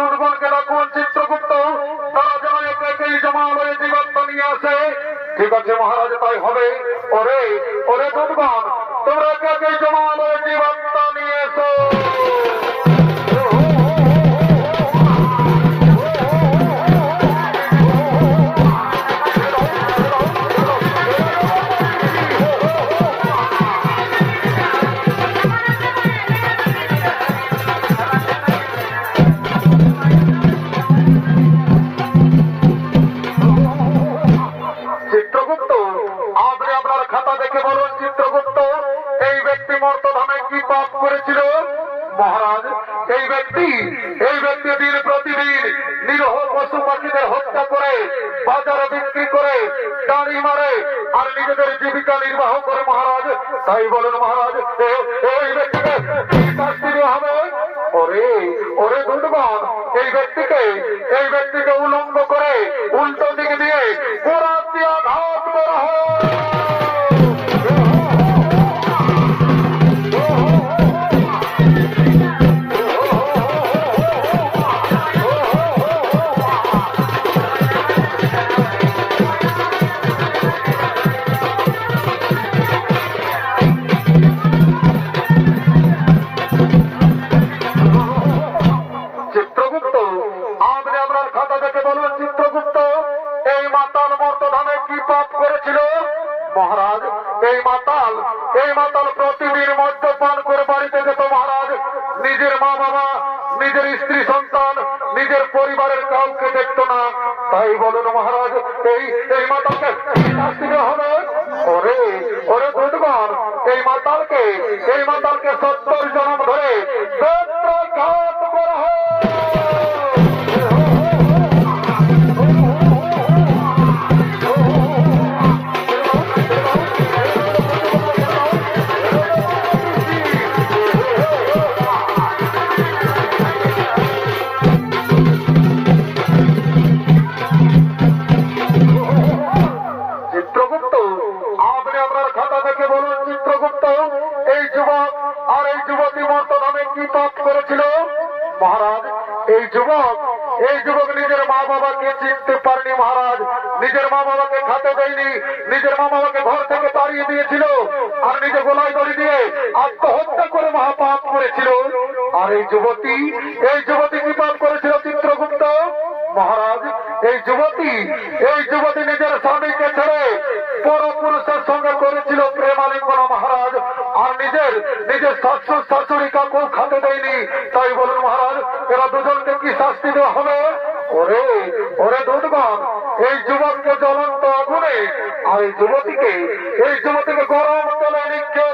দুর্বলকে রাখুন তারা যারা একেই জমা হয়ে দিগন্ত নিয়ে ঠিক আছে মহারাজ, তাই হবে। ওরে ওরে দুর্বল তোমরা একেই জমা হয়ে দিগন্ত ব্যক্তি, এই ব্যক্তি দিন প্রতিদিন নিরহ পশু পাখিদের হত্যা করে, বাজারে বিক্রি করে, দাড়ি মারে আর নিজেদের জীবিকা নির্বাহ করে মহারাজ। তাই বলেন মহারাজ এই ব্যক্তিকে শাস্তি হবে? ওরে ওরে দুর্গণ এই ব্যক্তিকে এই ব্যক্তিকে উলঙ্গ করে উল্টো দিকে দিয়ে গোড়া দিয়ে এই মাতাল এই মাতাল প্রতিদিন মদ্যপান করে বাড়িতে যেত মহারাজ। নিজের মা বাবা, নিজের স্ত্রী, সন্তান, নিজের পরিবারের কাউকে দেখতো না। তাই বলুন মহারাজ, এই এই মাতালকে শাস্তি হবে ওরে ওরে দুধগণ এই মাতালকে এই মাতালকে সত্তর জনম ধরে বেত্রাঘাত যুবক, এই যুবক নিজের মা বাবাকে চিনতে পারেনি মহারাজ। নিজের মা বাবাকে খাতে দেয়নি, নিজের মা বাবাকে ঘর থেকে তাড়িয়ে দিয়েছিল আর নিজে গোলায় দড়ি দিয়ে আত্মহত্যা করে মহাপাপ করেছিল। আর এই যুবতী এই যুবতী কি পাপ করেছিল চিত্রগুপ্ত? মহারাজ, এই যুবতী এই যুবতী নিজের স্বামীকে ছেড়ে পরপুরুষের সঙ্গে করেছিল প্রেমালিঙ্গন মহারাজ। আর নিজের নিজের শ্বশুর শাশুড়ি কাউকেও দেয়নি। তাই বলুন মহারাজ, এরা দুজনকে কি শাস্তি দেওয়া হবে? ওরে ওরে দুধগণ, এই যুবককে জ্বলন্ত আগুনে, আর এই যুবতীকে এই যুবতীকে গরম তোলে নিক্ষেপ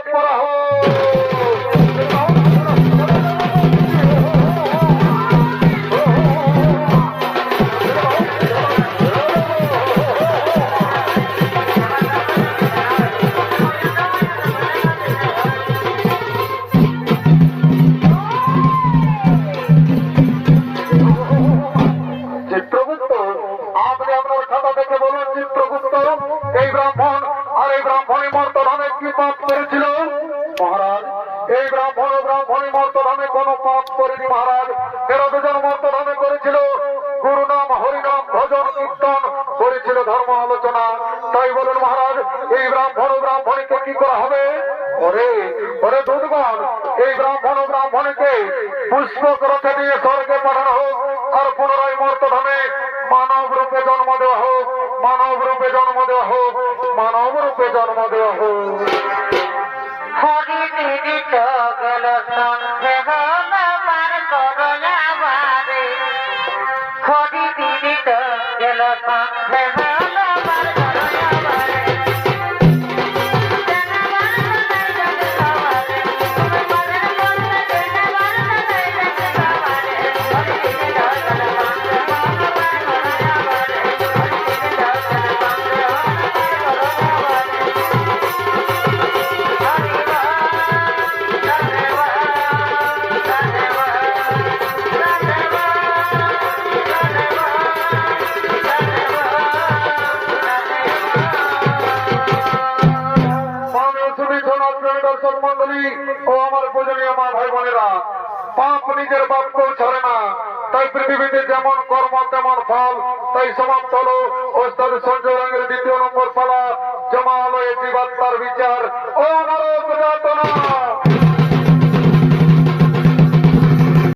ভজন কীর্তন করেছিল ধর্ম আলোচনা। তাই বলুন মহারাজ, এই ব্রাহ্মণ ব্রাহ্মণীকে কি করা হবে? ওরে ওরে দুধগণ, এই ব্রাহ্মণ ব্রাহ্মণীকে পুষ্পক রথে দিয়ে স্বর্গে পাঠানো হোক আর পুনরায় মর্তধামে মানব রূপে জন্ম দেওয়া হোক, মানব রূপে জন্ম দেওয়া হোক, মানব রূপে জন্ম দেওয়া হোক। হরি দিদি হল দর্শক মন্ডলী ও আমার পূজনীয় মা ভাই বোনেরা, পাপ নিজের বাপকেও ছাড়ে না। তাই পৃথিবীতে যেমন কর্ম, তেমন ফল, তাই সমাপ্ত হলো ওস্তাদ সঞ্জয় রঙের দ্বিতীয় নম্বর পালা জমা হলো এটি বার্তার বিচার। ও যাতনা